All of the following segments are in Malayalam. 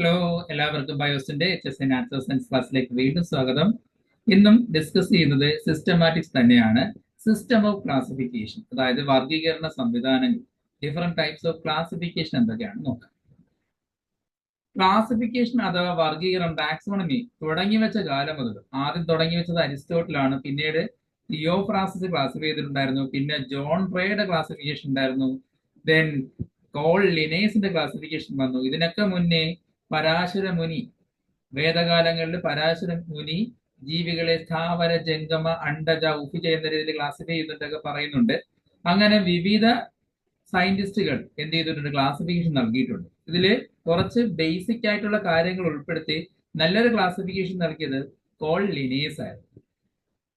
ഹലോ എല്ലാവർക്കും ബയോസിന്റെ H S N natural science ക്ലാസ്സിലേക്ക് വീണ്ടും സ്വാഗതം. ഇന്നും ഡിസ്കസ് ചെയ്യുന്നത് സിസ്റ്റമാറ്റിക്സ് തന്നെയാണ്. സിസ്റ്റം ഓഫ് ക്ലാസിഫിക്കേഷൻ അതായത് വർഗീകരണ സംവിധാനങ്ങൾ. ഡിഫറെന്റ് ടൈപ്സ് ഓഫ് ക്ലാസിഫിക്കേഷൻ എന്തൊക്കെയാണ് നോക്കാം. ക്ലാസിഫിക്കേഷൻ അഥവാ വർഗീകരണം ടാക്സോണമി തുടങ്ങി വെച്ച കാലം മുതൽ ആദ്യം തുടങ്ങി വെച്ചത് അരിസ്റ്റോട്ടിലാണ്. പിന്നീട് തിയോ ഫ്രാൻസിസ് ക്ലാസിഫൈ ചെയ്തിട്ടുണ്ടായിരുന്നു. പിന്നെ ജോൺ റേയുടെ ക്ലാസിഫിക്കേഷൻ ഉണ്ടായിരുന്നു. ദെൻ കോൾ ലിനേസിന്റെ ക്ലാസിഫിക്കേഷൻ വന്നു. ഇതിനൊക്കെ മുന്നേ പരാശര മുനി വേദകാലങ്ങളിൽ പരാശര മുനി ജീവികളെ സ്ഥാവര ജംഗമ അണ്ടജ ഉഫി ചെയ്യുന്ന രീതിയിൽ ക്ലാസിഫൈ ചെയ്യുന്നുണ്ടൊക്കെ പറയുന്നുണ്ട്. അങ്ങനെ വിവിധ സയന്റിസ്റ്റുകൾ എന്ത് ചെയ്തിട്ടുണ്ട്? ക്ലാസിഫിക്കേഷൻ നൽകിയിട്ടുണ്ട്. ഇതിൽ കുറച്ച് ബേസിക് ആയിട്ടുള്ള കാര്യങ്ങൾ ഉൾപ്പെടുത്തി നല്ലൊരു ക്ലാസിഫിക്കേഷൻ നൽകിയത് കോൾ ലിനേസ് ആയിരുന്നു.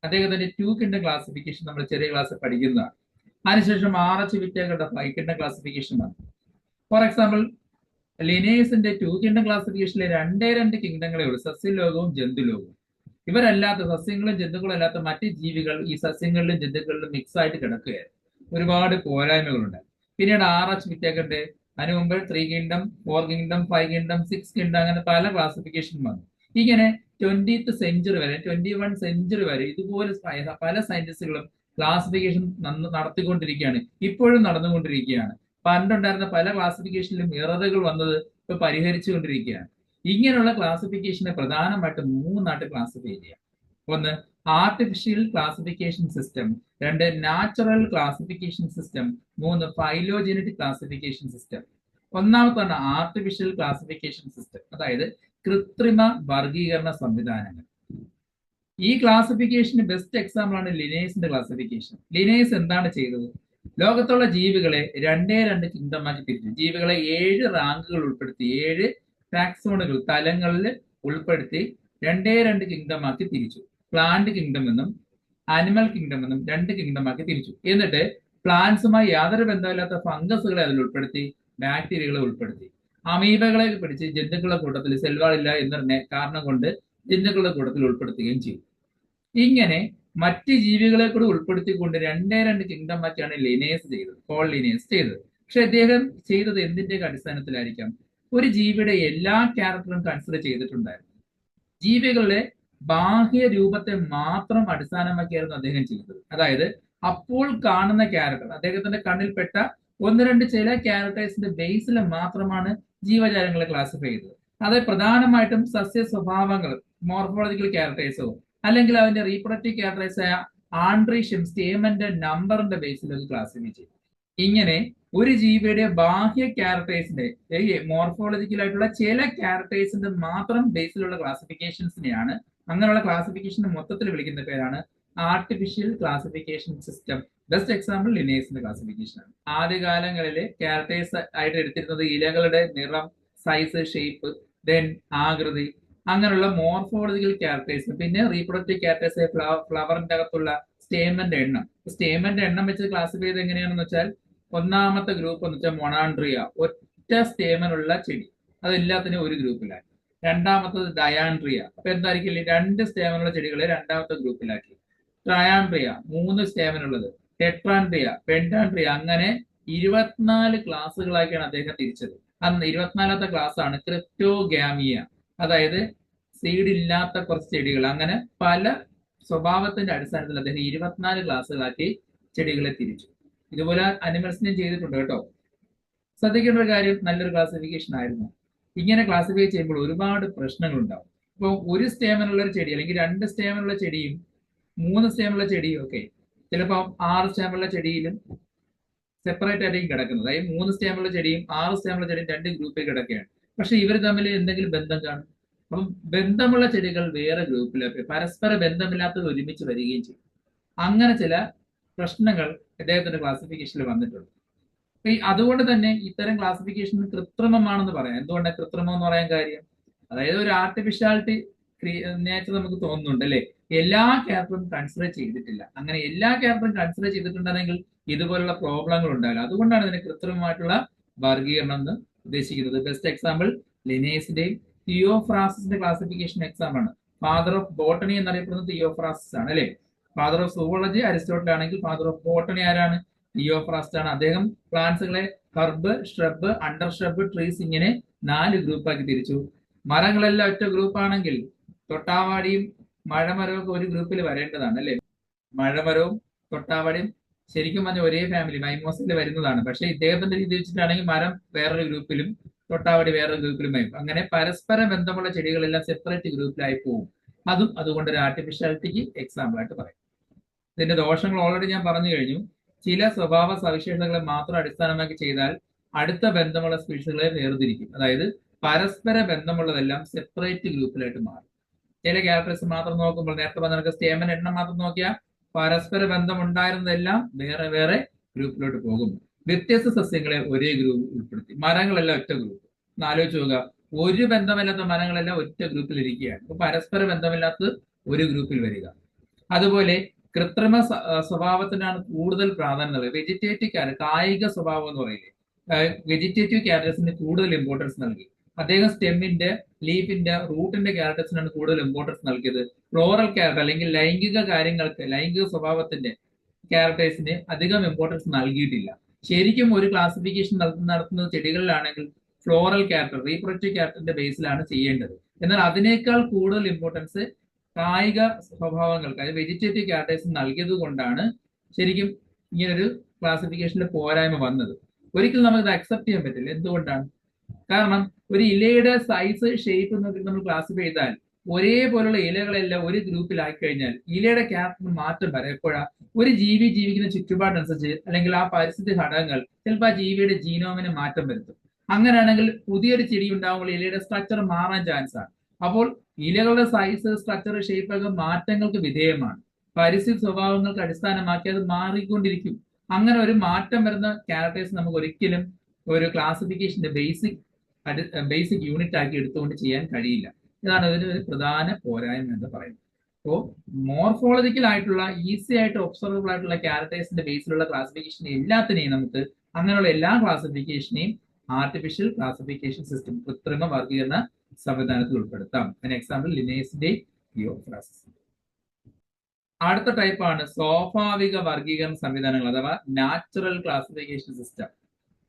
അദ്ദേഹത്തിന്റെ ടു കിണ്ട ക്ലാസിഫിക്കേഷൻ നമ്മൾ ചെറിയ ക്ലാസ്സിൽ പഠിക്കുന്നതാണ്. അതിനുശേഷം ആർ എച്ച് വിറ്റകളുടെ ഫൈവ് കിണ്ട ക്ലാസിഫിക്കേഷൻ ആണ് ഫോർ എക്സാമ്പിൾ ലിനേഴ്സിന്റെ ടു കിങ്ഡം ക്ലാസിഫിക്കേഷനിലെ രണ്ടേ രണ്ട് കിങ്ഡങ്ങളേ ഉള്ളൂ. സസ്യലോകവും ജന്തുലോകവും. ഇവരല്ലാത്ത സസ്യങ്ങളും ജന്തുക്കളും അല്ലാത്ത മറ്റ് ജീവികൾ ഈ സസ്യങ്ങളിലും ജന്തുക്കളിലും മിക്സ് ആയിട്ട് കിടക്കുകയായിരുന്നു. ഒരുപാട് പോരായ്മകളുണ്ട്. പിന്നീട് ആർ എച്ച് വിറ്റേക്കറിന്റെ അതിനു മുമ്പ് three kingdom four kingdom five kingdom six kingdom അങ്ങനെ പല ക്ലാസിഫിക്കേഷൻ വന്നു. ഇങ്ങനെ ട്വന്റീത്ത് സെഞ്ചുറി വരെ ട്വന്റി വൺ സെഞ്ചുറി വരെ ഇതുപോലെ പല സയന്റിസ്റ്റുകളും ക്ലാസിഫിക്കേഷൻ നടത്തിക്കൊണ്ടിരിക്കുകയാണ്. ഇപ്പോഴും നടന്നുകൊണ്ടിരിക്കുകയാണ്. പണ്ടുണ്ടായിരുന്ന പല ക്ലാസിഫിക്കേഷനിലും ഇറതകൾ വന്നത് ഇപ്പൊ പരിഹരിച്ചുകൊണ്ടിരിക്കുകയാണ്. ഇങ്ങനെയുള്ള ക്ലാസിഫിക്കേഷനെ പ്രധാനമായിട്ട് മൂന്നായിട്ട് ക്ലാസിഫൈ ചെയ്യാം. ഒന്ന് ആർട്ടിഫിഷ്യൽ ക്ലാസിഫിക്കേഷൻ സിസ്റ്റം രണ്ട് നാച്ചുറൽ ക്ലാസിഫിക്കേഷൻ സിസ്റ്റം മൂന്ന് ഫൈലോജനറ്റിക് ക്ലാസിഫിക്കേഷൻ സിസ്റ്റം ഒന്നാമത്താണ് ആർട്ടിഫിഷ്യൽ ക്ലാസിഫിക്കേഷൻ സിസ്റ്റം അതായത് കൃത്രിമ വർഗീകരണ സംവിധാനങ്ങൾ. ഈ ക്ലാസിഫിക്കേഷന് ബെസ്റ്റ് എക്സാമ്പിൾ ആണ് ലിനേഴ്സിന്റെ ക്ലാസിഫിക്കേഷൻ ലിനേഴ്സ് എന്താണ് ചെയ്തത്? ലോകത്തുള്ള ജീവികളെ രണ്ടേ രണ്ട് കിങ്ഡമാക്കി തിരിച്ചു ജീവികളെ ഏഴ് റാങ്കുകൾ ഉൾപ്പെടുത്തി ഏഴ് ടാക്സോണുകൾ തലങ്ങളിൽ ഉൾപ്പെടുത്തി രണ്ടേ രണ്ട് കിങ്ഡമാക്കി തിരിച്ചു. പ്ലാന്റ് കിങ്ഡം എന്നും ആനിമൽ കിങ്ഡം എന്നും രണ്ട് കിങ്ഡമാക്കി തിരിച്ചു. എന്നിട്ട് പ്ലാന്റ്സുമായി യാതൊരു ബന്ധമില്ലാത്ത ഫംഗസുകളെ അതിൽ ഉൾപ്പെടുത്തി ബാക്ടീരിയകളെ ഉൾപ്പെടുത്തി. അമീബകളെ പിടിച്ച് ജന്തുക്കളുടെ കൂട്ടത്തിൽ സെൽവാളില്ല എന്ന കാരണം കൊണ്ട് ജന്തുക്കളുടെ കൂട്ടത്തിൽ ഉൾപ്പെടുത്തുകയും ചെയ്തു. ഇങ്ങനെ മറ്റ് ജീവികളെ കൂടി ഉൾപ്പെടുത്തിക്കൊണ്ട് രണ്ടേ രണ്ട് കിങ്ഡം ആക്കിയാണ് ലിനേസ് ചെയ്തത് കോൾ ലിനേസ് ചെയ്തത്. പക്ഷെ അദ്ദേഹം ചെയ്തത് എന്തിന്റെ അടിസ്ഥാനത്തിലായിരിക്കാം? ഒരു ജീവിയുടെ എല്ലാ ക്യാരക്ടറും കൺസിഡർ ചെയ്തിട്ടുണ്ടായിരുന്നു. ജീവികളുടെ ബാഹ്യ രൂപത്തെ മാത്രം അടിസ്ഥാനമാക്കിയായിരുന്നു അദ്ദേഹം ചെയ്തത്. അതായത് അപ്പോൾ കാണുന്ന ക്യാരക്ടർ അദ്ദേഹത്തിന്റെ കണ്ണിൽപ്പെട്ട ഒന്ന് രണ്ട് ചില ക്യാരക്ടേഴ്സിന്റെ ബേസിൽ മാത്രമാണ് ജീവജാലങ്ങളെ ക്ലാസിഫൈ ചെയ്തത്. അത് പ്രധാനമായിട്ടും സസ്യ സ്വഭാവങ്ങൾ മോർഫോളജിക്കൽ ക്യാരക്ടേഴ്സോ അല്ലെങ്കിൽ അവന്റെ റീപ്രൊഡക്റ്റീവ് ക്യാരക്ടറൈസ് ആയ ആൻഡ്രീഷ്യം സ്റ്റേമന്റെ നമ്പറിന്റെ ബേസിൽ അത് ക്ലാസിഫൈ ചെയ്യും ഇങ്ങനെ ഒരു ജീവിയുടെ ബാഹ്യ ക്യാരക്ടേഴ്സിന്റെ മോർഫോളജിക്കൽ ആയിട്ടുള്ള ചില ക്യാരക്ടേഴ്സിന്റെ മാത്രം ബേസിലുള്ള ക്ലാസിഫിക്കേഷൻസിനെയാണ് അങ്ങനെയുള്ള ക്ലാസിഫിക്കേഷൻ മൊത്തത്തിൽ വിളിക്കുന്ന പേരാണ് artificial classification system best example ലിനേഴ്സിന്റെ classification ആണ്. ആദ്യകാലങ്ങളിൽ ക്യാരക്ടേഴ്സ് ആയിട്ട് എടുത്തിരുന്നത് ഇലകളുടെ നിറം സൈസ് ഷേപ്പ് ദെൻ ആകൃതി അങ്ങനെയുള്ള മോർഫോളജിക്കൽ ക്യാരക്ടേഴ്സ് പിന്നെ റീപ്രൊഡക്റ്റീവ് ക്യാരക്ടേഴ്സ് ഫ്ലവറിന്റെ അകത്തുള്ള സ്റ്റേമന്റെ എണ്ണം. സ്റ്റേമന്റെ എണ്ണം വെച്ച് ക്ലാസിഫൈ ചെയ്ത് എങ്ങനെയാണെന്ന് വെച്ചാൽ ഒന്നാമത്തെ ഗ്രൂപ്പ് എന്ന് വെച്ചാൽ മൊണാൻഡ്രിയ ഒറ്റ സ്റ്റേമനുള്ള ചെടി. അതെല്ലാത്തിനും ഒരു ഗ്രൂപ്പിലാക്കി രണ്ടാമത്തത് ഡയാൻഡ്രിയ അപ്പൊ എന്തായിരിക്കും? രണ്ട് സ്റ്റേമനുള്ള ചെടികളെ രണ്ടാമത്തെ ഗ്രൂപ്പിലാക്കി ട്രയാൻഡ്രിയ മൂന്ന് സ്റ്റേമനുള്ളത് ടെട്രാൻഡ്രിയ പെൻഡാൻഡ്രിയ അങ്ങനെ ഇരുപത്തിനാല് ക്ലാസ്സുകളാക്കിയാണ് അദ്ദേഹം തിരിച്ചത്. അന്ന് ഇരുപത്തിനാലാമത്തെ ക്ലാസ് ആണ് ക്രിപ്റ്റോഗാമിയ അതായത് സീഡ് ഇല്ലാത്ത കുറച്ച് ചെടികൾ. അങ്ങനെ പല സ്വഭാവത്തിന്റെ അടിസ്ഥാനത്തിൽ അദ്ദേഹം ഇരുപത്തിനാല് ക്ലാസ്സുകളാക്കി ചെടികളെ തിരിച്ചു. ഇതുപോലെ അനിമൽസിനെയും ചെയ്തിട്ടുണ്ട് കേട്ടോ. ശ്രദ്ധിക്കേണ്ട ഒരു കാര്യം നല്ലൊരു ക്ലാസിഫിക്കേഷൻ ആയിരുന്നു. ഇങ്ങനെ ക്ലാസിഫൈ ചെയ്യുമ്പോൾ ഒരുപാട് പ്രശ്നങ്ങൾ ഉണ്ടാവും ഇപ്പോൾ ഒരു സ്റ്റേമനുള്ള ഒരു ചെടി അല്ലെങ്കിൽ രണ്ട് സ്റ്റേമനുള്ള ചെടിയും മൂന്ന് സ്റ്റേമുള്ള ചെടിയും ഒക്കെ ചിലപ്പോൾ ആറ് സ്റ്റേമുള്ള ചെടിയിലും സെപ്പറേറ്റ് ആയിട്ടും കിടക്കുന്നത്. അതായത് മൂന്ന് സ്റ്റേമുള്ള ചെടിയും ആറ് സ്റ്റേമുള്ള ചെടിയും രണ്ട് ഗ്രൂപ്പിൽ കിടക്കുകയാണ്. പക്ഷെ ഇവർ തമ്മിൽ എന്തെങ്കിലും ബന്ധം കാണും? അപ്പം ബന്ധമുള്ള ചെടികൾ വേറെ ഗ്രൂപ്പിലൊക്കെ പരസ്പര ബന്ധമില്ലാത്തത് ഒരുമിച്ച് വരികയും ചെയ്യും. അങ്ങനെ ചില പ്രശ്നങ്ങൾ അദ്ദേഹത്തിന്റെ ക്ലാസിഫിക്കേഷനിൽ വന്നിട്ടുണ്ട്. അപ്പൊ അതുകൊണ്ട് തന്നെ ഇത്തരം ക്ലാസിഫിക്കേഷൻ കൃത്രിമമാണെന്ന് പറയാം. എന്തുകൊണ്ടാണ് കൃത്രിമം എന്ന് പറയാൻ കാര്യം? അതായത് ഒരു ആർട്ടിഫിഷ്യാലിറ്റി നേച്ചർ നമുക്ക് തോന്നുന്നുണ്ട് അല്ലെ? എല്ലാ ക്യാരക്ടറും കൺസിഡർ ചെയ്തിട്ടില്ല. അങ്ങനെ എല്ലാ ക്യാരക്ടറും കൺസിഡർ ചെയ്തിട്ടുണ്ടെങ്കിൽ ഇതുപോലുള്ള പ്രോബ്ലങ്ങൾ ഉണ്ടാവില്ല. അതുകൊണ്ടാണ് ഇതിന് കൃത്രിമമായിട്ടുള്ള വർഗീകരണം എന്ന് ഉദ്ദേശിക്കുന്നത്. ബെസ്റ്റ് എക്സാമ്പിൾ ലിനേസിന്റെയും തിയോഫ്രാസിന്റെ ക്ലാസിഫിക്കേഷൻ എക്സാം ആണ്. ഫാദർ ഓഫ് ബോട്ടണി എന്നറിയപ്പെടുന്നത് തിയോഫ്രാസിസ് ആണ് അല്ലെ? ഫാദർ ഓഫ് സുവോളജി അരിസ്റ്റോട്ടിൽ ആണെങ്കിൽ ഫാദർ ഓഫ് ബോട്ടണി ആരാണ്? തിയോഫ്രാസ്റ്റ് ആണ്. അദ്ദേഹം പ്ലാന്റ്സുകളെ herb shrub under shrub trees ഇങ്ങനെ നാല് ഗ്രൂപ്പാക്കി തിരിച്ചു. മരങ്ങളെല്ലാം ഒറ്റ ഗ്രൂപ്പ് ആണെങ്കിൽ തൊട്ടാവാടിയും മഴമരവും ഒരു ഗ്രൂപ്പിൽ വരേണ്ടതാണ് അല്ലെ? മഴമരവും തൊട്ടാവാടിയും ശരിക്കും പറഞ്ഞ ഒരേ ഫാമിലി മൈമോസിൽ വരുന്നതാണ്. പക്ഷെ ഇദ്ദേഹത്തിന്റെ രീതി വെച്ചിട്ടാണെങ്കിൽ മരം വേറൊരു ഗ്രൂപ്പിലും തൊട്ടാവടി വേറെ ഗ്രൂപ്പിലും വരും അങ്ങനെ പരസ്പര ബന്ധമുള്ള ചെടികളെല്ലാം സെപ്പറേറ്റ് ഗ്രൂപ്പിലായി പോകും അതും അതുകൊണ്ട് ഒരു ആർട്ടിഫിഷ്യാലിറ്റിക്ക് എക്സാമ്പിൾ ആയിട്ട് പറയും. ഇതിന്റെ ദോഷങ്ങൾ ഓൾറെഡി ഞാൻ പറഞ്ഞു കഴിഞ്ഞു. ചില സ്വഭാവ സവിശേഷതകളെ മാത്രം അടിസ്ഥാനമാക്കി ചെയ്താൽ അടുത്ത ബന്ധമുള്ള സ്പീഷീസുകളെ വേർതിരിക്കും. അതായത് പരസ്പര ബന്ധമുള്ളതെല്ലാം സെപ്പറേറ്റ് ഗ്രൂപ്പിലായിട്ട് മാറും. ചില ക്യാരക്ടേഴ്സ് മാത്രം നോക്കുമ്പോൾ നേരത്തെ പറഞ്ഞ സ്റ്റേമൻ എണ്ണം മാത്രം നോക്കിയാൽ പരസ്പര ബന്ധം ഉണ്ടായിരുന്നതെല്ലാം വേറെ വേറെ ഗ്രൂപ്പിലോട്ട് പോകും. വ്യത്യസ്ത സസ്യങ്ങളെ ഒരേ ഗ്രൂപ്പ് ഉൾപ്പെടുത്തി. മരങ്ങളെല്ലാം ഒറ്റ ഗ്രൂപ്പ് ആലോചിച്ച് നോക്കുക. ഒരു ബന്ധമില്ലാത്ത മരങ്ങളെല്ലാം ഒറ്റ ഗ്രൂപ്പിൽ ഇരിക്കുകയാണ് അപ്പൊ പരസ്പര ബന്ധമില്ലാത്തത് ഒരു ഗ്രൂപ്പിൽ വരിക. അതുപോലെ കൃത്രിമ സ്വഭാവത്തിനാണ് കൂടുതൽ പ്രാധാന്യം നൽകുക. വെജിറ്റേറ്റീവ് ക്യാരറ്റ് കായിക സ്വഭാവം എന്ന് പറയില്ലേ? വെജിറ്റേറ്റീവ് ക്യാരറ്റസിന് കൂടുതൽ ഇമ്പോർട്ടൻസ് നൽകി. അദ്ദേഹം സ്റ്റെമ്മിന്റെ ലീഫിന്റെ റൂട്ടിന്റെ ക്യാരറ്റസിനാണ് കൂടുതൽ ഇമ്പോർട്ടൻസ് നൽകിയത്. ഫ്ലോറൽ ക്യാരറ്റ് അല്ലെങ്കിൽ ലൈംഗിക കാര്യങ്ങൾക്ക് ലൈംഗിക സ്വഭാവത്തിന്റെ ക്യാരക്ടേഴ്സിന് അധികം ഇമ്പോർട്ടൻസ് നൽകിയിട്ടില്ല. ശരിക്കും ഒരു ക്ലാസിഫിക്കേഷൻ നടത്തുന്നത് ചെടികളിലാണെങ്കിൽ ഫ്ലോറൽ ക്യാരക്ടർ റീപ്രൊഡക്റ്റീവ് ക്യാരക്ടറിന്റെ ബേസിലാണ് ചെയ്യേണ്ടത്. എന്നാൽ അതിനേക്കാൾ കൂടുതൽ ഇമ്പോർട്ടൻസ് കായിക സ്വഭാവങ്ങൾക്ക് അതായത് വെജിറ്റേറ്റീവ് ക്യാരക്ടേഴ്സ് നൽകിയത് കൊണ്ടാണ് ശരിക്കും ഇങ്ങനൊരു ക്ലാസിഫിക്കേഷന്റെ പോരായ്മ വന്നത്. ഒരിക്കലും നമുക്ക് അക്സെപ്റ്റ് ചെയ്യാൻ പറ്റില്ല. എന്തുകൊണ്ടാണ്? കാരണം ഒരു ഇലയുടെ സൈസ് ഷേപ്പ് നമ്മൾ ക്ലാസിഫൈ ചെയ്താൽ ഒരേപോലുള്ള ഇലകളെല്ലാം ഒരു ഗ്രൂപ്പിലായി കഴിഞ്ഞാൽ ഇലയുടെ ക്യാരക്ടറിന് മാറ്റം വരാം എപ്പോഴാ? ഒരു ജീവി ജീവിക്കുന്ന ചുറ്റുപാടനുസരിച്ച് അല്ലെങ്കിൽ ആ പരിസ്ഥിതി ഘടകങ്ങൾ ചിലപ്പോൾ ആ ജീവിയുടെ ജീനോമിന് മാറ്റം വരുത്തും. അങ്ങനെയാണെങ്കിൽ പുതിയൊരു ചെടി ഉണ്ടാകുമ്പോൾ ഇലയുടെ സ്ട്രക്ചർ മാറാൻ ചാൻസ് ആണ്. അപ്പോൾ ഇലകളുടെ സൈസ് സ്ട്രക്ചർ ഷേപ്പ് ഒക്കെ മാറ്റങ്ങൾക്ക് വിധേയമാണ്. പരിസ്ഥിതി സ്വഭാവങ്ങൾക്ക് അടിസ്ഥാനമാക്കി അത് മാറിക്കൊണ്ടിരിക്കും. അങ്ങനെ ഒരു മാറ്റം വരുന്ന ക്യാരക്ടേഴ്സ് നമുക്ക് ഒരിക്കലും ഒരു ക്ലാസിഫിക്കേഷന്റെ ബേസിക് ബേസിക് യൂണിറ്റ് ആക്കി എടുത്തുകൊണ്ട് ചെയ്യാൻ കഴിയില്ല. ഇതാണ് ഇതിന് ഒരു പ്രധാന പോരായ്മ എന്ന് പറയുന്നത്. അപ്പോൾ മോർഫോളജിക്കൽ ആയിട്ടുള്ള ഈസി ആയിട്ട് ഒബ്സർവബിൾ ആയിട്ടുള്ള ക്യാരക്ടേഴ്സിന്റെ ബേസിലുള്ള ക്ലാസിഫിക്കേഷൻ എല്ലാത്തിനെയും നമുക്ക് അങ്ങനെയുള്ള എല്ലാ ക്ലാസിഫിക്കേഷനെയും ആർട്ടിഫിഷ്യൽ ക്ലാസിഫിക്കേഷൻ സിസ്റ്റം കൃത്രിമ വർഗീകരണ സംവിധാനത്തിൽ ഉൾപ്പെടുത്താം. അതിന് എക്സാമ്പിൾ ലിനേസിന്റെ തിയോഫ്രാസിസ് അടുത്ത ടൈപ്പാണ് സ്വാഭാവിക വർഗീകരണ സംവിധാനങ്ങൾ അഥവാ നാച്ചുറൽ ക്ലാസിഫിക്കേഷൻ സിസ്റ്റം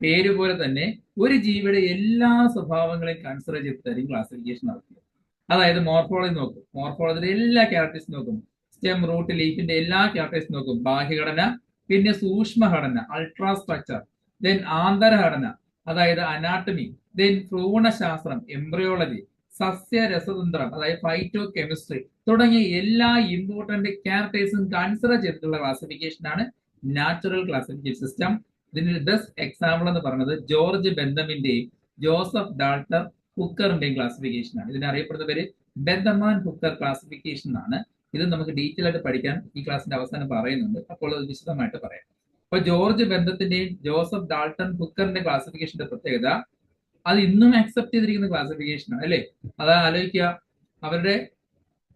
പേര് പോലെ തന്നെ ഒരു ജീവിയുടെ എല്ലാ സ്വഭാവങ്ങളെയും കൺസിഡർ ചെയ്ത് തരും ക്ലാസിഫിക്കേഷൻ നടത്തുന്നത് അതായത് മോർഫോളജി നോക്കും. മോർഫോളജിയുടെ എല്ലാ ക്യാരക്ടേഴ്സ് നോക്കും. സ്റ്റെം റൂട്ട് ലീഫിന്റെ എല്ലാ ക്യാരക്ടേഴ്സ് നോക്കും. ബാഹ്യഘടന പിന്നെ സൂക്ഷ്മഘടന അൾട്രാസ്ട്രക്ചർ ദെൻ ആന്തരഘടന അതായത് അനാട്ടമി ദെൻ ഭ്രൂണശാസ്ത്രം എംബ്രിയോളജി സസ്യരസതന്ത്രം അതായത് ഫൈറ്റോ കെമിസ്ട്രി തുടങ്ങിയ എല്ലാ ഇമ്പോർട്ടന്റ് ക്യാരക്ടേഴ്സും കൺസിഡർ ചെയ്തിട്ടുള്ള ക്ലാസിഫിക്കേഷൻ ആണ് നാച്ചുറൽ ക്ലാസിഫിക്കേഷൻ സിസ്റ്റം ഇതിന്റെ ബെസ്റ്റ് എക്സാമ്പിൾ എന്ന് പറയുന്നത് ജോർജ് ബെന്തമിന്റെയും ജോസഫ് ഡാൾട്ടർ ഹുക്കറിന്റെയും ക്ലാസിഫിക്കേഷൻ ആണ്. ഇതിനെ അറിയപ്പെടുന്ന പേര് ബെന്തമാൻ ഹുക്കർ ക്ലാസിഫിക്കേഷൻ ആണ്. ഇത് നമുക്ക് ഡീറ്റെയിൽ ആയിട്ട് പഠിക്കാൻ ഈ ക്ലാസ്സിന്റെ അവസാനം പറയുന്നുണ്ട്. അപ്പോൾ അത് വിശദമായിട്ട് പറയാം. അപ്പൊ ജോർജ് ബെന്തത്തിന്റെയും ജോസഫ് ഡാൾട്ടൺ ഹുക്കറിന്റെ ക്ലാസിഫിക്കേഷന്റെ പ്രത്യേകത അത് ഇന്നും അക്സെപ്റ്റ് ചെയ്തിരിക്കുന്ന ക്ലാസിഫിക്കേഷൻ ആണ് അല്ലേ? അത് ആലോചിക്കുക. അവരുടെ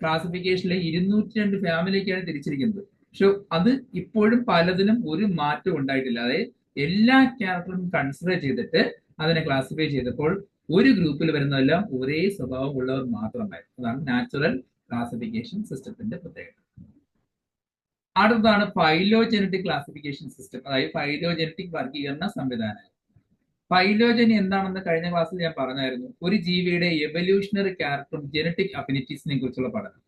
ക്ലാസിഫിക്കേഷനിലെ ഇരുന്നൂറ്റി രണ്ട് ഫാമിലിക്കാണ് തിരിച്ചിരിക്കുന്നത്. പക്ഷെ അത് ഇപ്പോഴും പലതിനും ഒരു മാറ്റം ഉണ്ടായിട്ടില്ല. അതായത് എല്ലാ ക്യാരക്ടറും കൺസിഡർ ചെയ്തിട്ട് അതിനെ ക്ലാസിഫൈ ചെയ്തപ്പോൾ ഒരു ഗ്രൂപ്പിൽ വരുന്നതെല്ലാം ഒരേ സ്വഭാവം ഉള്ളവർ മാത്രമായിരുന്നു. അതാണ് നാച്ചുറൽ ക്ലാസിഫിക്കേഷൻ സിസ്റ്റത്തിന്റെ പ്രത്യേകത. അടുത്തതാണ് ഫൈലോജനറ്റിക് ക്ലാസിഫിക്കേഷൻ സിസ്റ്റം അതായത് ഫൈലോജനറ്റിക് വർഗീകരണ സംവിധാനം. ഫൈലോജനി എന്താണെന്ന് കഴിഞ്ഞ ക്ലാസ്സിൽ ഞാൻ പറഞ്ഞായിരുന്നു. ഒരു ജീവിയുടെ എവല്യൂഷണറി ക്യാരക്ടറും ജനറ്റിക് അഫിനിറ്റീസിനെ കുറിച്ചുള്ള പഠനം.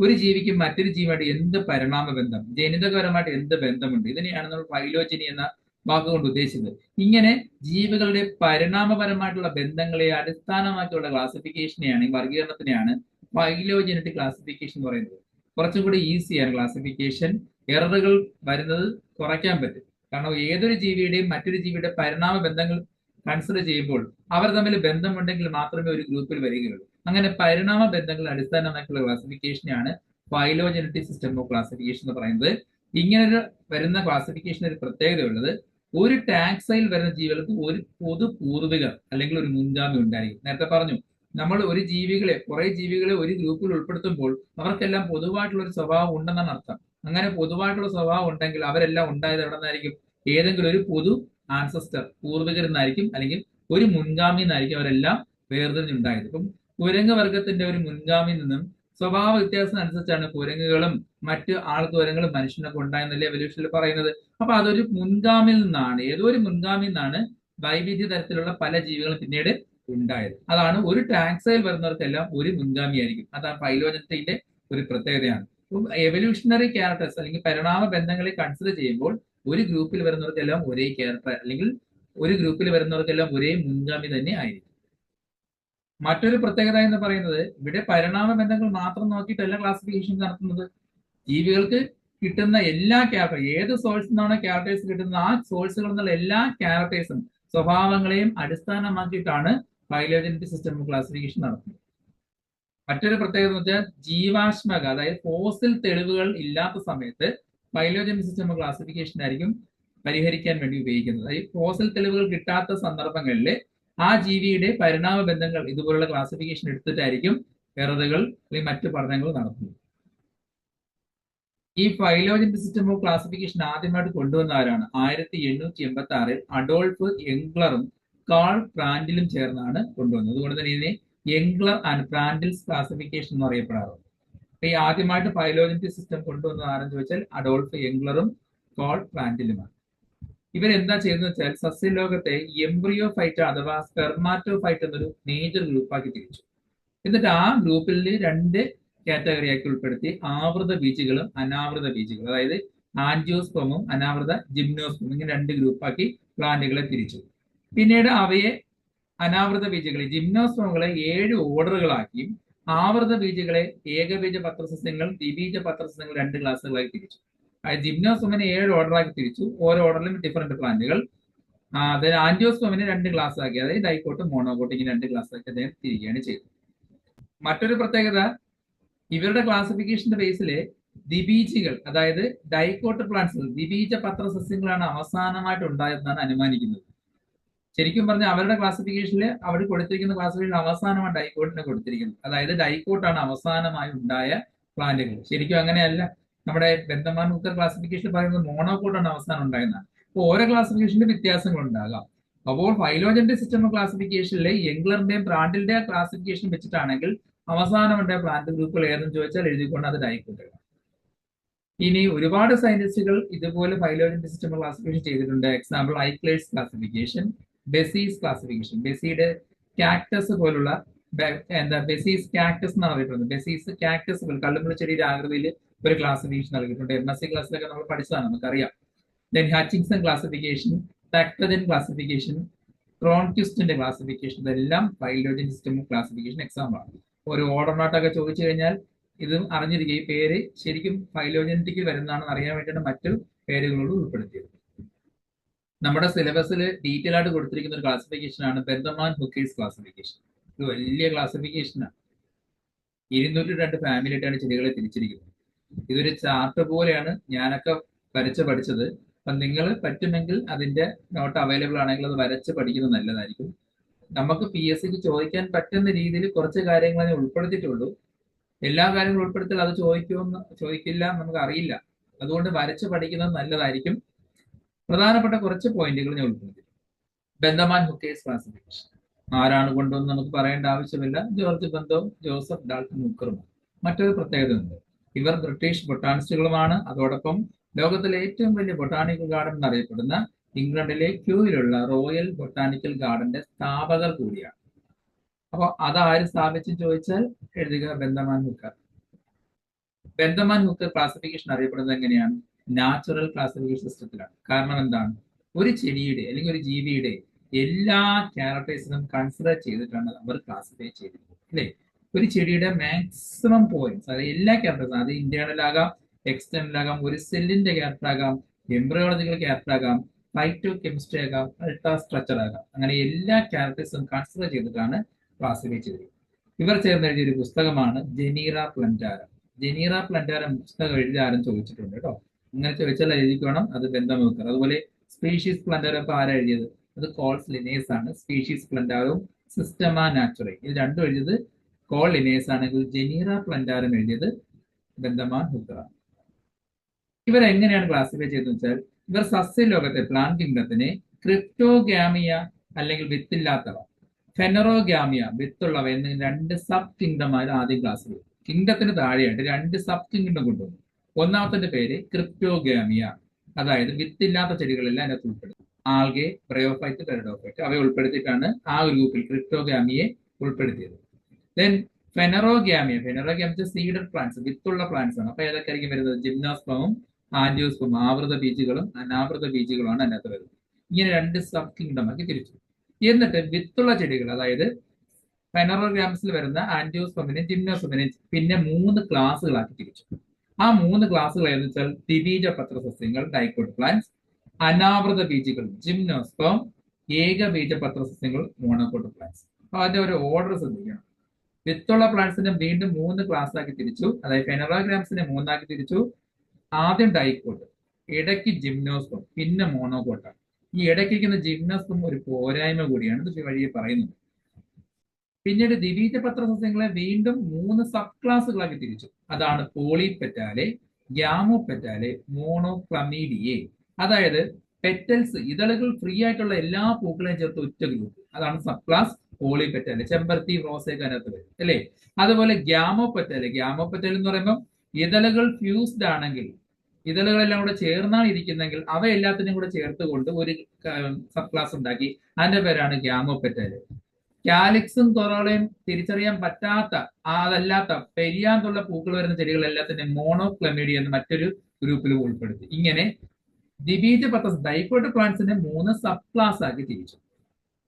ഒരു ജീവിക്ക് മറ്റൊരു ജീവിയായിട്ട് എന്ത് പരിണാമ ബന്ധം ജനിതകപരമായിട്ട് എന്ത് ബന്ധമുണ്ട്? ഇതിനെയാണ് നമ്മൾ ഫൈലോജനി എന്ന വാക്കുകൊണ്ട് ഉദ്ദേശിക്കുന്നത് ഇങ്ങനെ ജീവികളുടെ പരിണാമപരമായിട്ടുള്ള ബന്ധങ്ങളെ അടിസ്ഥാനമാക്കിയുള്ള ക്ലാസിഫിക്കേഷനെയാണ് വർഗീകരണത്തിനെയാണ് ഫൈലോജനറ്റിക് ക്ലാസിഫിക്കേഷൻ എന്ന് പറയുന്നത്. കുറച്ചും കൂടി ഈസിയാണ് ക്ലാസിഫിക്കേഷൻ എററുകൾ വരുന്നത് കുറയ്ക്കാൻ പറ്റും. കാരണം ഏതൊരു ജീവിയുടെയും മറ്റൊരു ജീവിയുടെ പരിണാമ ബന്ധങ്ങൾ കൺസിഡർ ചെയ്യുമ്പോൾ അവർ തമ്മിൽ ബന്ധമുണ്ടെങ്കിൽ മാത്രമേ ഒരു ഗ്രൂപ്പിൽ വരികയുള്ളൂ. അങ്ങനെ പരിണാമ ബന്ധങ്ങൾ അടിസ്ഥാനമാക്കിയുള്ള ക്ലാസിഫിക്കേഷനെയാണ് ഫൈലോജനറ്റിക് സിസ്റ്റം ഓഫ് ക്ലാസിഫിക്കേഷൻ എന്ന് പറയുന്നത്. ഇങ്ങനെ വരുന്ന ക്ലാസിഫിക്കേഷൻ ഒരു പ്രത്യേകതയുള്ളത് ഒരു ടാക്സയിൽ വരുന്ന ജീവികൾക്ക് ഒരു പൊതു പൂർവികർ അല്ലെങ്കിൽ ഒരു മുൻഗാമി ഉണ്ടായിരിക്കും. നേരത്തെ പറഞ്ഞു നമ്മൾ ഒരു ജീവികളെ കുറെ ജീവികളെ ഒരു ഗ്രൂപ്പിൽ ഉൾപ്പെടുത്തുമ്പോൾ അവർക്കെല്ലാം പൊതുവായിട്ടുള്ള ഒരു സ്വഭാവം ഉണ്ടെന്നാണ് അർത്ഥം. അങ്ങനെ പൊതുവായിട്ടുള്ള സ്വഭാവം ഉണ്ടെങ്കിൽ അവരെല്ലാം ഉണ്ടായത് എവിടെ നിന്നായിരിക്കും? ഏതെങ്കിലും ഒരു പൊതു ആൻസസ്റ്റർ പൂർവികരിൽ നിന്നായിരിക്കും അല്ലെങ്കിൽ ഒരു മുൻഗാമി നിന്നായിരിക്കും അവരെല്ലാം വേർതിരിഞ്ഞുണ്ടായത്. ഇപ്പം കുരങ്ങ് വർഗത്തിന്റെ ഒരു മുൻഗാമി നിന്നും സ്വഭാവ വ്യത്യാസം അനുസരിച്ചാണ് കുരങ്ങുകളും മറ്റ് ആൾക്കുരങ്ങളും മനുഷ്യനൊക്കെ ഉണ്ടായെന്നല്ലേ എവല്യൂഷനിൽ പറയുന്നത്. അപ്പൊ അതൊരു മുൻഗാമിൽ നിന്നാണ് ഏതോ ഒരു മുൻഗാമിൽ നിന്നാണ് വൈവിധ്യ തരത്തിലുള്ള പല ജീവികളും പിന്നീട് ഉണ്ടായത്. അതാണ് ഒരു ടാക്സയിൽ വരുന്നവർക്കെല്ലാം ഒരു മുൻഗാമിയായിരിക്കും. അതാണ് ഫൈലോജനത്തിന്റെ ഒരു പ്രത്യേകതയാണ്. എവല്യൂഷണറി ക്യാരക്ടേഴ്സ് അല്ലെങ്കിൽ പരിണാമ ബന്ധങ്ങളെ കൺസിഡർ ചെയ്യുമ്പോൾ ഒരു ഗ്രൂപ്പിൽ വരുന്നവർക്കെല്ലാം ഒരേ ക്യാരക്ടർ അല്ലെങ്കിൽ ഒരു ഗ്രൂപ്പിൽ വരുന്നവർക്കെല്ലാം ഒരേ മുൻഗാമി തന്നെ ആയിരിക്കും. മറ്റൊരു പ്രത്യേകത എന്ന് പറയുന്നത് ഇവിടെ പരിണാമ ബന്ധങ്ങൾ മാത്രം നോക്കിയിട്ടല്ല ക്ലാസിഫിക്കേഷൻ നടത്തുന്നത്. ജീവികൾക്ക് കിട്ടുന്ന എല്ലാ ക്യാരക്ടർ ഏത് സോഴ്സിൽ നിന്നാണ് ക്യാരക്ടേഴ്സ് കിട്ടുന്നത് ആ സോഴ്സുകളിൽ നിന്നുള്ള എല്ലാ ക്യാരക്ടേഴ്സും സ്വഭാവങ്ങളെയും അടിസ്ഥാനമാക്കിയിട്ടാണ് ഫൈലോജനറ്റിക് സിസ്റ്റം ക്ലാസിഫിക്കേഷൻ നടത്തുന്നത്. മറ്റൊരു പ്രത്യേകത എന്ന് വെച്ചാൽ ജീവാശ്മക അതായത് ഫോസിൽ തെളിവുകൾ ഇല്ലാത്ത സമയത്ത് ഫൈലോജനറ്റിക് സിസ്റ്റം ക്ലാസിഫിക്കേഷൻ ആയിരിക്കും പരിഹരിക്കാൻ വേണ്ടി ഉപയോഗിക്കുന്നത്. അതായത് ഫോസിൽ തെളിവുകൾ കിട്ടാത്ത സന്ദർഭങ്ങളിൽ ആ ജീവിയുടെ പരിണാമ ബന്ധങ്ങൾ ഇതുപോലുള്ള ക്ലാസിഫിക്കേഷൻ എടുത്തിട്ടായിരിക്കും എററുകൾ അല്ലെങ്കിൽ മറ്റു പഠനങ്ങൾ നടത്തുന്നത്. ഈ ഫൈലോജിന്റെ സിസ്റ്റം ഓഫ് ക്ലാസിഫിക്കേഷൻ ആദ്യമായിട്ട് കൊണ്ടുവന്ന ആരാണ്? ആയിരത്തി എണ്ണൂറ്റി എൺപത്തി ആറിൽ അഡോൾഫ് എംഗ്ലറും കാൾ പ്രാൻഡിലും ചേർന്നാണ് കൊണ്ടുവന്നത്. അതുകൊണ്ട് തന്നെ ഇതിനെ എംഗ്ലർ ആൻഡ് പ്രാൻഡിൽസ് ക്ലാസിഫിക്കേഷൻ എന്ന് അറിയപ്പെടാറുണ്ട്. ഈ ആദ്യമായിട്ട് ഫൈലോജിന്റെ സിസ്റ്റം കൊണ്ടുവന്നത് ആരെന്ന് ചോദിച്ചാൽ അഡോൾഫ് എംഗ്ലറും കാൾ പ്രാൻഡിലുമാണ്. ഇവരെന്താ ചെയ്യുന്നത് വെച്ചാൽ സസ്യലോകത്തെ എംബ്രിയോ ഫൈറ്റ് അഥവാ സ്പെർമാറ്റോ ഫൈറ്റ് എന്നൊരു മേജർ ഗ്രൂപ്പാക്കി തിരിച്ചു. എന്നിട്ട് ആ ഗ്രൂപ്പിൽ രണ്ട് കാറ്റഗറി ആക്കി ഉൾപ്പെടുത്തി ആവൃത ബീജുകളും അനാവൃത ബീജുകളും അതായത് ആൻജിയോസ്പോമും അനാവൃത ജിംനോസ്പോമും ഇങ്ങനെ രണ്ട് ഗ്രൂപ്പാക്കി പ്ലാന്റുകളെ തിരിച്ചു. പിന്നീട് അവയെ അനാവൃത ബീജകളെ ജിംനോസ്പോമുകളെ ഏഴ് ഓർഡറുകളാക്കിയും ആവൃത ബീജകളെ ഏകബീജ പത്രസസ്യങ്ങൾ ദ്വിബീജ പത്രസസ്യങ്ങൾ രണ്ട് ക്ലാസ്സുകളായി തിരിച്ചു. ജിംനോസ്പോമിനെ ഏഴ് ഓർഡറാക്കി തിരിച്ചു. ഓരോ ഓർഡറിലും ഡിഫറെന്റ് പ്ലാന്റുകൾ അതായത് ആൻജിയോസ്പോമിനെ രണ്ട് ക്ലാസ് ആക്കി. അതായത് ഡൈക്കോട്ടും മോണോക്കോട്ടും ഇങ്ങനെ രണ്ട് ക്ലാസ് ആക്കി അദ്ദേഹം തിരികെയാണ് ചെയ്തത്. മറ്റൊരു പ്രത്യേകത ഇവരുടെ ക്ലാസിഫിക്കേഷന്റെ ബേസിൽ ദിബീജികൾ അതായത് ഡൈക്കോട്ട് പ്ലാന്റ്സുകൾ പത്ര സസ്യങ്ങളാണ് അവസാനമായിട്ട് ഉണ്ടായതെന്നാണ് അനുമാനിക്കുന്നത്. ശരിക്കും പറഞ്ഞാൽ അവരുടെ ക്ലാസിഫിക്കേഷനിൽ അവർ കൊടുത്തിരിക്കുന്ന ക്ലാസിഫിക്കേഷൻ അവസാനമാണ് ഡൈക്കോട്ടിനെ കൊടുത്തിരിക്കുന്നത്. അതായത് ഡൈക്കോട്ടാണ് അവസാനമായി ഉണ്ടായ പ്ലാന്റുകൾ ശരിക്കും അങ്ങനെയല്ല. നമ്മുടെ ബന്ധമാൻ മുക്തർ ക്ലാസിഫിക്കേഷൻ പറയുന്നത് മോണോകോഡാണ് അവസാനം ഉണ്ടായിരുന്നത് അപ്പോൾ ഓരോ ക്ലാസിഫിക്കേഷന്റെ വ്യത്യാസങ്ങൾ ഉണ്ടാകാം. അപ്പോൾ ഫൈലോജന്റെ സിസ്റ്റം ഓഫ് ക്ലാസിഫിക്കേഷനിലെ യംഗ്ലറിന്റെയും ബ്രാൻഡിന്റെ ക്ലാസിഫിക്കേഷൻ വെച്ചിട്ടാണെങ്കിൽ അവസാനം അവസാനമുണ്ടായ പ്ലാന്റ് ഗ്രൂപ്പുകൾ ഏതെന്ന് ചോദിച്ചാൽ എഴുതിക്കൊണ്ട് അത് ഡൈക്കോട്ടുകൾ ഇനി ഒരുപാട് സയന്റിസ്റ്റുകൾ ഇതുപോലെ ഫൈലോജന്റെ സിസ്റ്റം ഓഫ് ക്ലാസിഫിക്കേഷൻ ചെയ്തിട്ടുണ്ട്. Example Eichler's classification Bessey's classification ബെസിയുടെ cactus പോലുള്ള എന്താ ബെസീസ് കാക്ടസ് എന്നാണ് അറിയപ്പെടുന്നത്. ബെസീസ് കാക്ടസ് കള്ളുമുള്ള ചെടിയുടെ ആകൃതിയിൽ ഒരു ക്ലാസിഫിക്കേഷൻ നൽകിയിട്ടുണ്ട്. എം എസ് സി ക്ലാസ്സിലൊക്കെ നമ്മൾ പഠിച്ചതാണ് നമുക്കറിയാം. Then Hutchinson classification Takhtajan classification ക്രോൺക്യൂസ്റ്റിന്റെ classification ഇതെല്ലാം ഫൈലോജൻ സിസ്റ്റം ക്ലാസിഫിക്കേഷൻ എക്സാമ്പിൾ ആണ്. ഒരു ഓർഡർ നോട്ടൊക്കെ ചോദിച്ചു കഴിഞ്ഞാൽ ഇത് അറിഞ്ഞിരിക്കുക. ഈ പേര് ശരിക്കും ഫൈലോജനറ്റിക്ക് വരുന്നതാണെന്ന് അറിയാൻ വേണ്ടിയാണ് മറ്റു പേരുകളോട് ഉൾപ്പെടുത്തിയത്. നമ്മുടെ സിലബസിൽ ഡീറ്റെയിൽ ആയിട്ട് കൊടുത്തിരിക്കുന്ന ഒരു ക്ലാസിഫിക്കേഷൻ ആണ് ബെന്തമാൻ ഹുക്കേഴ്സ് ക്ലാസിഫിക്കേഷൻ ഇത് വലിയ ക്ലാസിഫിക്കേഷനാണ് ഇരുന്നൂറ്റി രണ്ട് ഫാമിലി ആയിട്ടാണ് ചെടികളെ തിരിച്ചിരിക്കുന്നത്. ഇതൊരു ചാർട്ട് പോലെയാണ് ഞാനൊക്കെ വരച്ച് പഠിച്ചത്. അപ്പം നിങ്ങൾ പറ്റുമെങ്കിൽ അതിന്റെ നോട്ട് അവൈലബിൾ ആണെങ്കിൽ അത് വരച്ച് പഠിക്കുന്നത് നല്ലതായിരിക്കും. നമുക്ക് പി എസ് സിക്ക് ചോദിക്കാൻ പറ്റുന്ന രീതിയിൽ കുറച്ച് കാര്യങ്ങൾ അതിനെ ഉൾപ്പെടുത്തിയിട്ടുള്ളൂ. എല്ലാ കാര്യങ്ങളും ഉൾപ്പെടുത്തൽ അത് ചോദിക്കുമെന്ന് ചോദിക്കില്ല നമുക്ക് അറിയില്ല. അതുകൊണ്ട് വരച്ച് പഠിക്കുന്നത് നല്ലതായിരിക്കും. പ്രധാനപ്പെട്ട കുറച്ച് പോയിന്റുകൾ ഞാൻ ഉൾപ്പെടുത്തി ബന്ധമാൻ ഹുക്കേസ് ക്ലാസിഫിക്കേഷൻ ആരാണ് കൊണ്ടുവന്ന് നമുക്ക് പറയേണ്ട ആവശ്യമില്ല. ജോർജ് ബന്ധവും ജോസഫ് ഡാൾട്ടൺ മുക്കറുമാണ് മറ്റൊരു പ്രത്യേകത ഉണ്ട് ഇവർ ബ്രിട്ടീഷ് ബൊട്ടാണിസ്റ്റുകളുമാണ്. അതോടൊപ്പം ലോകത്തിലെ ഏറ്റവും വലിയ ബൊട്ടാണിക്കൽ ഗാർഡൻ എന്നറിയപ്പെടുന്ന ഇംഗ്ലണ്ടിലെ ക്യൂവിലുള്ള റോയൽ ബൊട്ടാണിക്കൽ ഗാർഡന്റെ സ്ഥാപകർ കൂടിയാണ്. അപ്പോൾ അതാര് സ്ഥാപിച്ചു ചോദിച്ചാൽ എഴുതുക Bentham and Hooker. Bentham and Hooker classification അറിയപ്പെടുന്നത് എങ്ങനെയാണ്? നാച്ചുറൽ ക്ലാസിഫിക്കേഷൻ സിസ്റ്റത്തിലാണ് കാരണം എന്താണ്? ഒരു ചെടിയുടെ അല്ലെങ്കിൽ ഒരു ജീവിയുടെ എല്ലാ ക്യാരക്ടേഴ്സിനും കൺസിഡർ ചെയ്തിട്ടാണ് അവർ ക്ലാസിഫൈ ചെയ്തിരിക്കുന്നത്. അല്ലേ? ഒരു ചെടിയുടെ മാക്സിമം പോയിന്റ്സ് അതായത് എല്ലാ ക്യാരക്ടേഴ്സും അത് ഇന്റേണൽ ആകാം എക്സ്റ്റേണൽ ആകാം ഒരു സെല്ലിന്റെ ക്യാരക്ടർ ആകാം എംബ്രിയോളജിക്കൽ ക്യാരക്ടർ ആകാം ഫൈറ്റോ കെമിസ്ട്രി ആകാം അൾട്രാ സ്ട്രക്ചർ ആകാം. അങ്ങനെ എല്ലാ ക്യാരക്ടേഴ്സും കൺസിഡർ ചെയ്തിട്ടാണ് ക്ലാസിഫൈ ചെയ്തത്. ഇവർ ചേർന്ന് എഴുതിയ ഒരു പുസ്തകമാണ് ജനീറ പ്ലന്റാരം. ജനീറ പ്ലന്റാരം പുസ്തകം എഴുതി ആരും ചോദിച്ചിട്ടുണ്ട് കേട്ടോ. അങ്ങനെ ചോദിച്ചാൽ എഴുതിക്കണം അത് ബന്ധം വെക്കുക അതുപോലെ സ്പീഷീസ് പ്ലന്റാരം ഇപ്പൊ ആരാ എഴുതിയത്? അത് കോൾസ് ലിനേഴ്സ് ആണ്. സ്പീഷീസ് പ്ലന്റാരവും സിസ്റ്റമ നാച്ചുറൽ ഇത് രണ്ടും എഴുതിയത് കോൾ ലിനേസ് ആണെങ്കിൽ ജനീറ പ്ലന്റാരം എഴുതിയത് ബന്ധമാൻ ഹുക്കറാണ് ഇവരെങ്ങനെയാണ് ക്ലാസിഫൈ ചെയ്തതെന്ന് വെച്ചാൽ ഇവർ സസ്യലോകത്തെ പ്ലാന്റ് കിങ്ഡത്തിനെ ക്രിപ്റ്റോഗ്യാമിയ അല്ലെങ്കിൽ വിത്തില്ലാത്തവ ഫെനറോഗ്യാമിയ വിത്തുള്ളവ എന്നീ രണ്ട് സബ് കിങ്ഡമായി ആദ്യം ക്ലാസ് ചെയ്തു. കിങ്ഡത്തിന് താഴെയായിട്ട് രണ്ട് സബ് കിങ്ഡം കൊണ്ടുവന്നു. ഒന്നാമത്തെ പേര് ക്രിപ്റ്റോഗ്യാമിയ അതായത് വിത്തില്ലാത്ത ചെടികളെല്ലാം അതിനകത്ത് ഉൾപ്പെടും ആൽഗെ ബ്രയോഫൈറ്റ് പെരഡോഫൈറ്റ് അവയെ ഉൾപ്പെടുത്തിയിട്ടാണ് ആ ഗ്രൂപ്പിൽ ക്രിപ്റ്റോഗാമിയെ ഉൾപ്പെടുത്തിയത്. ദെൻ ഫെനറോഗ്യാമിയ ഫെനറോഗ്യാമിച്ച സീഡഡ് പ്ലാന്റ്സ് വിത്തുള്ള പ്ലാന്റ്സ് ആണ്. അപ്പൊ ഏതൊക്കെ ആയിരിക്കും വരുന്നത്? ജിംനാസ്പവും ആൻജിയോസ്പവും ആവൃത ബീജുകളും അനാവൃത ബീജുകളുമാണ് അതിനകത്ത് വരുന്നത്. ഇങ്ങനെ രണ്ട് സബ് കിങ്ഡം ആക്കി തിരിച്ചു. എന്നിട്ട് വിത്തുള്ള ചെടികൾ അതായത് ഫെനറോഗ്രാംസിൽ വരുന്ന ആന്റിയോസ്പമിനെയും ജിംനോസ്പമിനെയും പിന്നെ മൂന്ന് ക്ലാസ്സുകളാക്കി തിരിച്ചു. ആ മൂന്ന് ക്ലാസ്സുകൾ ഏതെന്ന് വെച്ചാൽ ദ്വിബീജ പത്രസസ്യങ്ങൾ ഡൈക്കോട്ട് പ്ലാന്റ്സ് അനാവൃത ബീജുകൾ ജിംനോസ്പം ഏകബീജ പത്രസസ്യങ്ങൾ മോണോക്കോട്ട് പ്ലാന്റ്സ് അപ്പൊ അതിന്റെ ഒരു ഓർഡർ ശ്രദ്ധിക്കണം. വിത്തുള്ള പ്ലാന്റ്സിനെ വീണ്ടും മൂന്ന് ക്ലാസ് ആക്കി തിരിച്ചു. അതായത് ഫെനറോഗ്രാംസിനെ മൂന്നാക്കി തിരിച്ചു. ആദ്യം ഡൈക്കോട്ട് ഇടയ്ക്ക് ജിംനോസ്പം പിന്നെ മോണോകോട്ട ഈ ഇടയ്ക്കിരിക്കുന്ന ജിംനോസ്പം ഒരു പോരായ്മ കൂടിയാണ്. ഇത് വഴിയെ പറയുന്നത് പിന്നീട് ദ്വിബീജ പത്രസസ്യങ്ങളെ വീണ്ടും മൂന്ന് സബ് ക്ലാസ്സുകളാക്കി തിരിച്ചു. അതാണ് പോളിപെറ്റാലെ ഗ്യാമോപെറ്റാലെ മോണോക്ലമീഡിയെ അതായത് പെറ്റൽസ് ഇതളുകൾ ഫ്രീ ആയിട്ടുള്ള എല്ലാ പൂക്കളെയും ചേർത്ത് ഒറ്റ ഗ്രൂപ്പ് അതാണ് സബ് ക്ലാസ് പോളിപെറ്റാലെ ചെമ്പരത്തി റോസയൊക്കെ വരും. അല്ലേ? അതുപോലെ ഗ്യാമോപെറ്റൽ ഗ്യാമോപെറ്റൽ എന്ന് പറയുമ്പോൾ ഇതളുകൾ ഫ്യൂസ്ഡ് ആണെങ്കിൽ ഇതളുകളെല്ലാം കൂടെ ചേർന്നാണ് ഇരിക്കുന്നെങ്കിൽ അവ എല്ലാത്തിനും കൂടെ ചേർത്തുകൊണ്ട് ഒരു സബ് ക്ലാസ് ഉണ്ടാക്കി. അതിന്റെ പേരാണ് ഗ്യാമോപെറ്റൽ കാലിക്സും കൊറോളയും തിരിച്ചറിയാൻ പറ്റാത്ത അതല്ലാത്ത പെരിയാന്തുള്ള പൂക്കൾ വരുന്ന ചെടികൾ എല്ലാത്തിനും മോണോക്ലമീഡി എന്ന് മറ്റൊരു ഗ്രൂപ്പിൽ ഉൾപ്പെടുത്തി. ഇങ്ങനെ ദിബീജ പത്ത ഡൈക്കോട്ട് പ്ലാന്റ്സിനെ മൂന്ന് സബ് ക്ലാസ് ആക്കി തിരിച്ചു.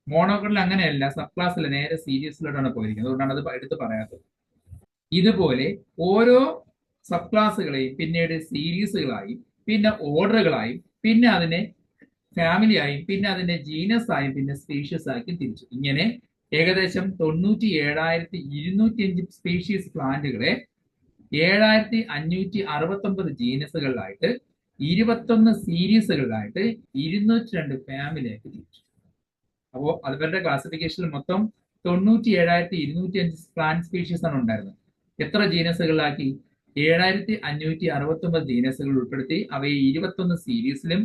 മോണോക്കോട്ടിൽ അങ്ങനെയല്ല സബ് ക്ലാസ്സിൽ നേരെ സീരീസിലോട്ടാണ് പോയിരിക്കുന്നത്. അതുകൊണ്ടാണ് അത് എടുത്ത് പറയാത്തത്. ഇതുപോലെ ഓരോ സബ് ക്ലാസ്സുകളെയും പിന്നീട് സീരീസുകളായി പിന്നെ ഓർഡറുകളായും പിന്നെ അതിനെ ഫാമിലി ആയും പിന്നെ അതിന്റെ ജീനസ് ആയും പിന്നെ സ്പീഷ്യസ് ആക്കി തിരിച്ചു. ഇങ്ങനെ ഏകദേശം തൊണ്ണൂറ്റി ഏഴായിരത്തി ഇരുന്നൂറ്റി അഞ്ച് സ്പീഷീസ് പ്ലാന്റുകളെ ഏഴായിരത്തി അഞ്ഞൂറ്റി അറുപത്തി ഒമ്പത് ജീനസുകളിലായിട്ട് ഇരുപത്തൊന്ന് സീരീസുകളിലായിട്ട് ഇരുന്നൂറ്റി രണ്ട് ഫാമിലിയായിട്ട് തിരിച്ചു. അപ്പോൾ അവരുടെ ക്ലാസിഫിക്കേഷനിൽ മൊത്തം തൊണ്ണൂറ്റി ഏഴായിരത്തി ഇരുന്നൂറ്റി അഞ്ച് പ്ലാന്റ് സ്പീഷീസ് ആണ് ഉണ്ടായിരുന്നത്. എത്ര ജീനസുകളിലാക്കി ഏഴായിരത്തി അഞ്ഞൂറ്റി അറുപത്തി ഒമ്പത് ജീനസുകൾ ഉൾപ്പെടുത്തി. അവയെ ഇരുപത്തൊന്ന് സീരീസിലും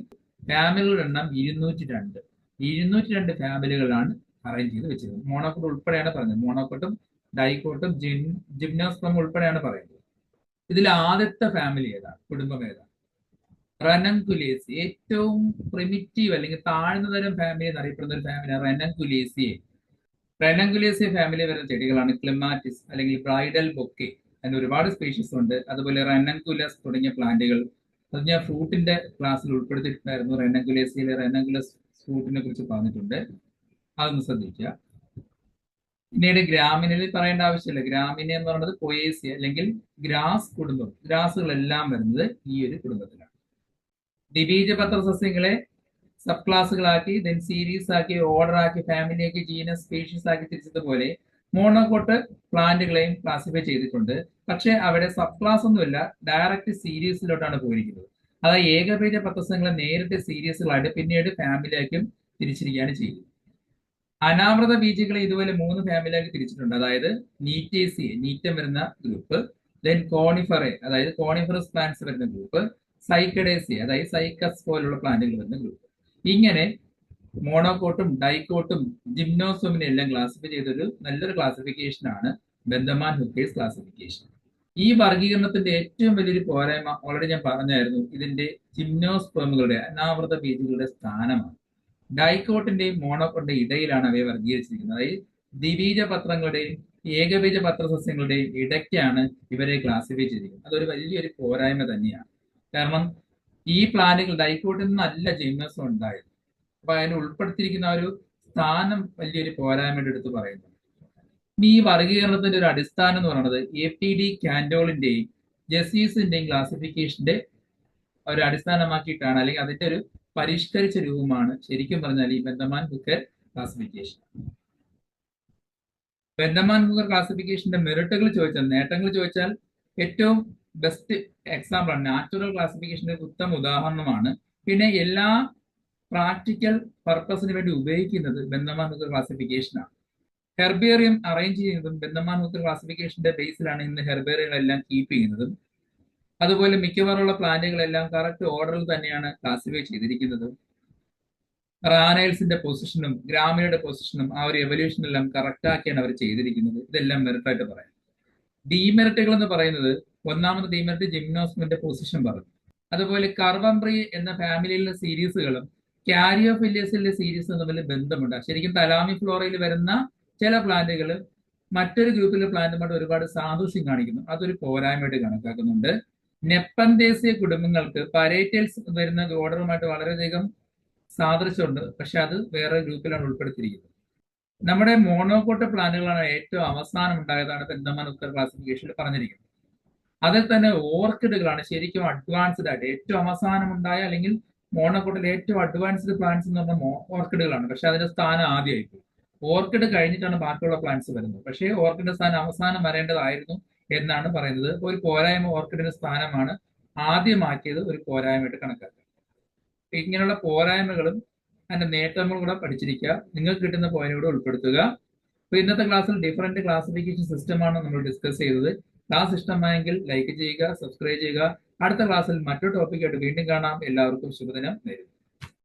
ഫാമിലികളുടെ എണ്ണം ഇരുന്നൂറ്റി രണ്ട് ഇരുന്നൂറ്റി രണ്ട് ഫാമിലികളാണ് അറേഞ്ച് ചെയ്ത് വെച്ചിരുന്നത്. മോണോക്കോട്ട് ഉൾപ്പെടെയാണ് പറഞ്ഞത് മോണോക്കോട്ടും ഡൈക്കോട്ടും ജിം ജിംനോസ്പം ഉൾപ്പെടെയാണ് പറയുന്നത്. ഇതിൽ ആദ്യത്തെ ഫാമിലി ഏതാണ്? കുടുംബം ഏതാണ്? റെനംകുലേസി ഏറ്റവും പ്രിമിറ്റീവ് അല്ലെങ്കിൽ താഴ്ന്ന തരം ഫാമിലി എന്നറിയപ്പെടുന്ന ഒരു ഫാമിലി റെനംകുലേസിയെ റനംകുലേസി ഫാമിലി വരുന്ന ചെടികളാണ് ക്ലിമാറ്റിസ് അല്ലെങ്കിൽ ബ്രൈഡൽ ബൊക്കെ അതിന് ഒരുപാട് സ്പീഷീസ് ഉണ്ട്. അതുപോലെ റെനംകുലസ് തുടങ്ങിയ പ്ലാന്റുകൾ അത് ഞാൻ ഫ്രൂട്ടിന്റെ ക്ലാസ്സിൽ ഉൾപ്പെടുത്തിയിട്ടുണ്ടായിരുന്നു റെനംകുലേസിയിലെ റെനംകുലസ് ഫ്രൂട്ടിനെ കുറിച്ച് പറഞ്ഞിട്ടുണ്ട്. അതൊന്ന് ശ്രദ്ധിക്കുക. പിന്നീട് ഗ്രാമിനിൽ പറയേണ്ട ആവശ്യമില്ല. ഗ്രാമിനെ എന്ന് പറയുന്നത് പൊയേസി അല്ലെങ്കിൽ ഗ്രാസ് കുടുംബം. ഗ്രാസുകളെല്ലാം വരുന്നത് ഈ ഒരു കുടുംബത്തിലാണ്. ദ്വിബീജപത്ര സസ്യങ്ങളെ സബ് ക്ലാസ്സുകളാക്കി ദെൻ സീരീസ് ആക്കി ഓർഡർ ആക്കി ഫാമിലി ആക്കി ജീനസ് സ്പീഷീസ് ആക്കി തിരിച്ചതുപോലെ മോണോകോട്ട് പ്ലാന്റുകളെയും ക്ലാസിഫൈ ചെയ്തിട്ടുണ്ട്. പക്ഷേ അവിടെ സബ് ക്ലാസ് ഒന്നുമില്ല ഡയറക്റ്റ് സീരീസിലോട്ടാണ് പോയിരിക്കുന്നത്. അതായത് ഏകബീജ പത്രസങ്ങളെ നേരിട്ട് സീരീസുകളായിട്ട് പിന്നീട് ഫാമിലിയാക്കും തിരിച്ചിരിക്കുകയാണ് ചെയ്യുന്നത്. അനാവൃത ബീജകളെ ഇതുപോലെ മൂന്ന് ഫാമിലിയാക്കി തിരിച്ചിട്ടുണ്ട്. അതായത് നീറ്റേസി നീറ്റം വരുന്ന ഗ്രൂപ്പ് ദെൻ കോണിഫറെ അതായത് കോണിഫറസ് പ്ലാന്റ്സ് വരുന്ന ഗ്രൂപ്പ് സൈക്കഡേസി അതായത് സൈക്കസ് പോലുള്ള പ്ലാന്റുകൾ വരുന്ന ഗ്രൂപ്പ് ഇങ്ങനെ മോണോകോട്ടും ഡൈക്കോട്ടും ജിംനോസോമിനെ എല്ലാം ക്ലാസിഫൈ ചെയ്തൊരു നല്ലൊരു ക്ലാസിഫിക്കേഷൻ ആണ് ബന്ധമാൻ ഹുക്കേസ് ക്ലാസിഫിക്കേഷൻ ഈ വർഗീകരണത്തിന്റെ ഏറ്റവും വലിയൊരു പോരായ്മ ഓൾറെഡി ഞാൻ പറഞ്ഞായിരുന്നു ഇതിന്റെ ജിംനോസ്പേമുകളുടെ അനാവൃത ബീജുകളുടെ സ്ഥാനമാണ്. ഡൈക്കോട്ടിന്റെയും മോണോക്കോട്ടിന്റെ ഇടയിലാണ് അവയെ വർഗീകരിച്ചിരിക്കുന്നത് അതായത് ദ്വിബീജ പത്രങ്ങളുടെയും ഏകബീജ പത്രസസ്യങ്ങളുടെയും ഇടയ്ക്കാണ് ഇവരെ ക്ലാസിഫൈ ചെയ്തിരിക്കുന്നത്. അതൊരു വലിയൊരു പോരായ്മ തന്നെയാണ്. കാരണം ഈ പ്ലാനുകൾ ഡൈക്കോട്ടിൽ നിന്നല്ല ജിംനസും ഉണ്ടായത്. അപ്പൊ അതിന് ഉൾപ്പെടുത്തിയിരിക്കുന്ന ഒരു സ്ഥാനം വലിയൊരു പോരായ്മയുടെ എടുത്ത് പറയുന്നു. ഈ വർഗീകരണത്തിന്റെ ഒരു അടിസ്ഥാനം എന്ന് പറയുന്നത് എ പി ഡി കാൻഡോളിന്റെയും ജസീസിന്റെയും ക്ലാസിഫിക്കേഷന്റെ ഒരു അടിസ്ഥാനമാക്കിയിട്ടാണ് അല്ലെങ്കിൽ അതിന്റെ ഒരു പരിഷ്കരിച്ച രൂപമാണ് ശരിക്കും പറഞ്ഞാൽ ഈ Bentham and Hooker classification. Bentham and Hooker ക്ലാസിഫിക്കേഷന്റെ മെറിറ്റുകൾ ചോദിച്ചാൽ നേട്ടങ്ങൾ ചോദിച്ചാൽ ഏറ്റവും ബെസ്റ്റ് എക്സാമ്പിൾ ആണ്. നാച്ചുറൽ ക്ലാസിഫിക്കേഷന്റെ ഉത്തമ ഉദാഹരണമാണ്. പിന്നെ എല്ലാ പ്രാക്ടിക്കൽ പർപ്പസിന് വേണ്ടി ഉപയോഗിക്കുന്നത് ബന്ധമാൻ ബുക്കർ ക്ലാസിഫിക്കേഷനാണ് ഹെർബേറിയം അറേഞ്ച് ചെയ്യുന്നതും ബന്ധമാൻ ബുക്കർ ക്ലാസിഫിക്കേഷന്റെ ബേസിലാണ് ഇന്ന് ഹെർബേറിയങ്ങളെല്ലാം കീപ്പ് ചെയ്യുന്നതും. അതുപോലെ മിക്കവാറുള്ള പ്ലാന്റുകളെല്ലാം കറക്റ്റ് ഓർഡറിൽ തന്നെയാണ് ക്ലാസിഫൈ ചെയ്തിരിക്കുന്നത്. റാനൈൽസിന്റെ പൊസിഷനും ഗ്രാമിയുടെ പൊസിഷനും ആ ഒരു എവല്യൂഷനെല്ലാം കറക്റ്റ് ആക്കിയാണ് അവർ ചെയ്തിരിക്കുന്നത്. ഇതെല്ലാം മെറിറ്റായിട്ട് പറയാം. ഡീമെറിറ്റുകൾ എന്ന് പറയുന്നത് ഒന്നാമത് ഡീമെറിറ്റ് ജിംനോസ്മിന്റെ പൊസിഷൻ പറഞ്ഞു അതുപോലെ കർവംബ്രി എന്ന ഫാമിലിയിലെ സീരീസുകളും കാരിയോഫില്യസിലെ സീരീസ് തമ്മിൽ ബന്ധമുണ്ട്. ശരിക്കും തലാമി ഫ്ലോറയിൽ വരുന്ന ചില പ്ലാന്റുകൾ മറ്റൊരു ഗ്രൂപ്പിലെ പ്ലാന്റുമായിട്ട് ഒരുപാട് സാദൃശ്യം കാണിക്കുന്നു. അതൊരു പോരായ്മയായിട്ട് കണക്കാക്കുന്നുണ്ട്. നെപ്പന്തേസിയ കുടുംബങ്ങൾക്ക് പരേറ്റൽസ് വരുന്ന ഓർഡറുമായിട്ട് വളരെയധികം സാദൃശ്യമുണ്ട്. പക്ഷെ അത് വേറെ ഗ്രൂപ്പിലാണ് ഉൾപ്പെടുത്തിയിരിക്കുന്നത്. നമ്മുടെ മോണോകോട്ട് പ്ലാന്റുകളാണ് ഏറ്റവും അവസാനം ഉണ്ടായതാണ് പെരുന്തമാൻ ഉത്തര ക്ലാസിഫിക്കേഷനിൽ പറഞ്ഞിരിക്കുന്നത്. അതിൽ തന്നെ ഓർക്കിഡുകളാണ് ശരിക്കും അഡ്വാൻസ്ഡ് ആയിട്ട് ഏറ്റവും അവസാനം ഉണ്ടായ അല്ലെങ്കിൽ മോണോകോട്ടിൽ ഏറ്റവും അഡ്വാൻസ്ഡ് പ്ലാന്റ്സ് എന്ന് പറഞ്ഞാൽ ഓർക്കിഡുകളാണ്. പക്ഷെ അതിന്റെ സ്ഥാനം ആദ്യമായിട്ട്. ഓർക്കിഡ് കഴിഞ്ഞിട്ടാണ് ബാക്കിയുള്ള പ്ലാന്റ്സ് വരുന്നത്. പക്ഷേ ഓർക്കിഡിന്റെ സ്ഥാനം അവസാനം വരേണ്ടതായിരുന്നു എന്നാണ് പറയുന്നത്. ഒരു പോരായ്മ ഓർക്കിഡിന്റെ സ്ഥാനമാണ് ആദ്യമാക്കിയത് ഒരു പോരായ്മയായിട്ട് കണക്കാക്കുക. ഇങ്ങനെയുള്ള പോരായ്മകളും അതിന്റെ നേട്ടങ്ങളും കൂടെ പഠിച്ചിരിക്കുക. നിങ്ങൾക്ക് കിട്ടുന്ന പോയിന്റ് കൂടെ ഉൾപ്പെടുത്തുക. അപ്പൊ ഇന്നത്തെ ക്ലാസ്സിൽ ഡിഫറെന്റ് ക്ലാസിഫിക്കേഷൻ സിസ്റ്റമാണ് നമ്മൾ ഡിസ്കസ് ചെയ്തത്. ക്ലാസ് ഇഷ്ടമായെങ്കിൽ ലൈക്ക് ചെയ്യുക സബ്സ്ക്രൈബ് ചെയ്യുക. അടുത്ത ക്ലാസ്സിൽ മറ്റൊരു ടോപ്പിക്കായിട്ട് വീണ്ടും കാണാം. എല്ലാവർക്കും ശുഭദിനം നേരുന്നു.